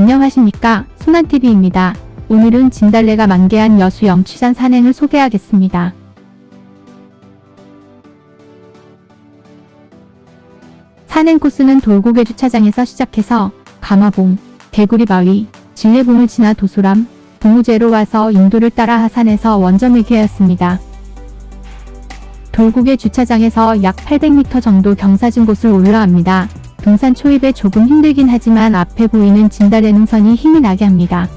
안녕하십니까. 순환TV입니다. 오늘은 진달래가 만개한 여수 영취산 산행을 소개하겠습니다. 산행 코스는 돌고개 주차장에서 시작해서 가마봉, 개구리바위, 진례봉을 지나 도소람, 봉우제로 와서 인도를 따라 하산해서 원점을 기하였습니다. 돌고개 주차장에서 약 800m 정도 경사진 곳을 올라갑니다. 등산 초입에 조금 힘들긴 하지만 앞에 보이는 진달래 능선이 힘이 나게 합니다.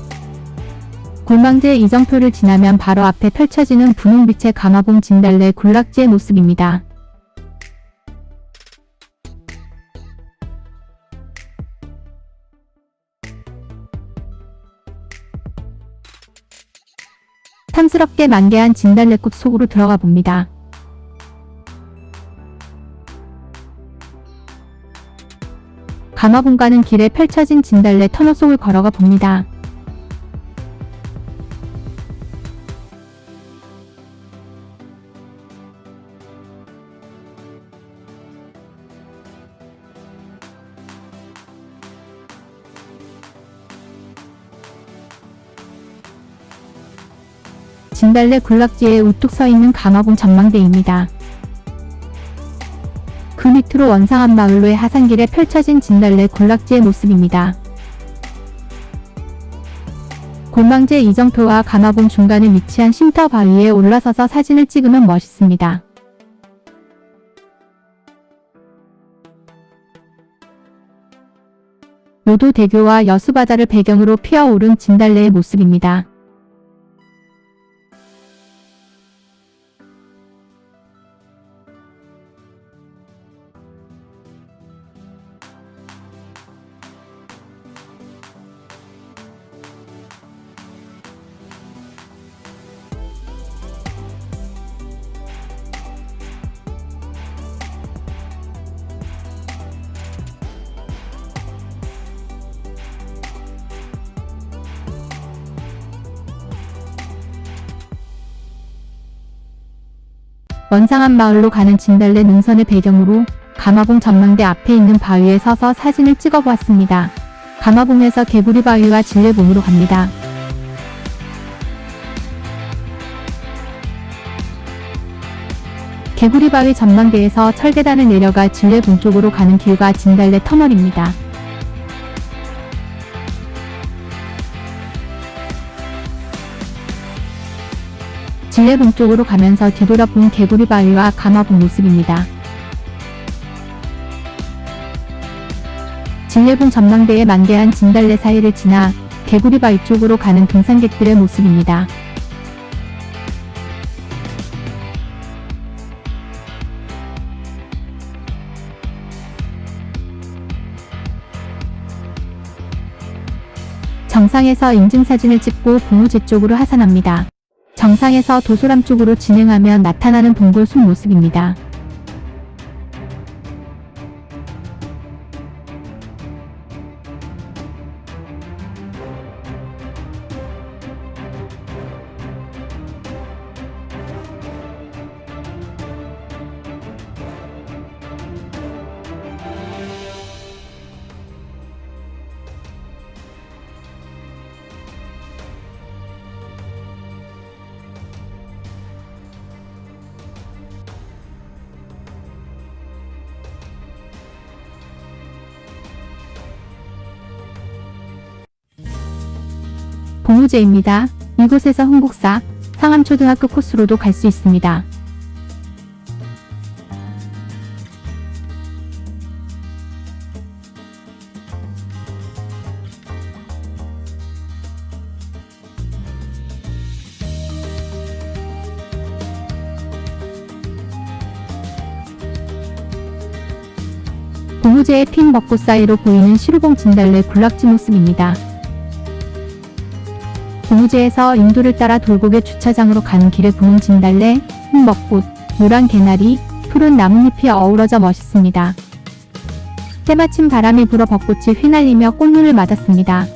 골망제 이정표를 지나면 바로 앞에 펼쳐지는 분홍빛의 가마봉 진달래 군락지의 모습입니다. 탐스럽게 만개한 진달래꽃 속으로 들어가 봅니다. 가마봉 가는 길에 펼쳐진 진달래 터널 속을 걸어가 봅니다. 진달래 군락지에 우뚝 서 있는 가마봉 전망대입니다. 그 밑으로 원상한 마을로의 하산길에 펼쳐진 진달래 군락지의 모습입니다. 골망제 이정표와 가마봉 중간에 위치한 쉼터 바위에 올라서서 사진을 찍으면 멋있습니다. 요도대교와 여수바다를 배경으로 피어오른 진달래의 모습입니다. 원상한 마을로 가는 진달래 능선을 배경으로 가마봉 전망대 앞에 있는 바위에 서서 사진을 찍어보았습니다. 가마봉에서 개구리 바위와 진례봉으로 갑니다. 개구리 바위 전망대에서 철계단을 내려가 진례봉 쪽으로 가는 길과 진달래 터널입니다. 진례봉 쪽으로 가면서 뒤돌아본 개구리 바위와 가마봉 모습입니다. 진례봉 전망대에 만개한 진달래 사이를 지나 개구리 바위 쪽으로 가는 등산객들의 모습입니다. 정상에서 인증사진을 찍고 봉우제 쪽으로 하산합니다. 정상에서 도소람 쪽으로 진행하면 나타나는 동굴 숲 모습입니다. 봉우제입니다. 이곳에서 흥국사, 상암초등학교 코스로도 갈 수 있습니다. 봉우제의 핀 벚꽃 사이로 보이는 시루봉 진달래 군락지 모습입니다. 봉우제에서 인도를 따라 돌고개 주차장으로 가는 길에 보는 진달래, 흰벚꽃, 노란 개나리, 푸른 나뭇잎이 어우러져 멋있습니다. 때마침 바람이 불어 벚꽃이 휘날리며 꽃눈을 맞았습니다.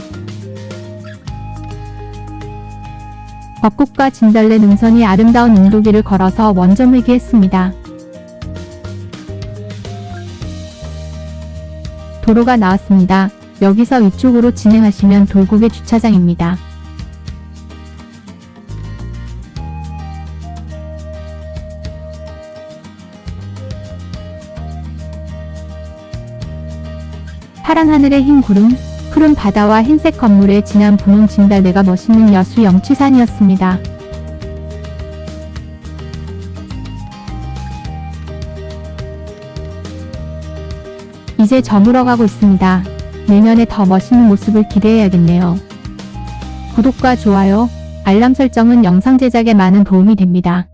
벚꽃과 진달래 능선이 아름다운 인도길을 걸어서 원점을 기 했습니다. 도로가 나왔습니다. 여기서 위쪽으로 진행하시면 돌고개 주차장입니다. 파란 하늘의 흰 구름, 푸른 바다와 흰색 건물의 진한 분홍 진달래가 멋있는 여수 영취산이었습니다. 이제 저물어 가고 있습니다. 내년에 더 멋있는 모습을 기대해야겠네요. 구독과 좋아요, 알람 설정은 영상 제작에 많은 도움이 됩니다.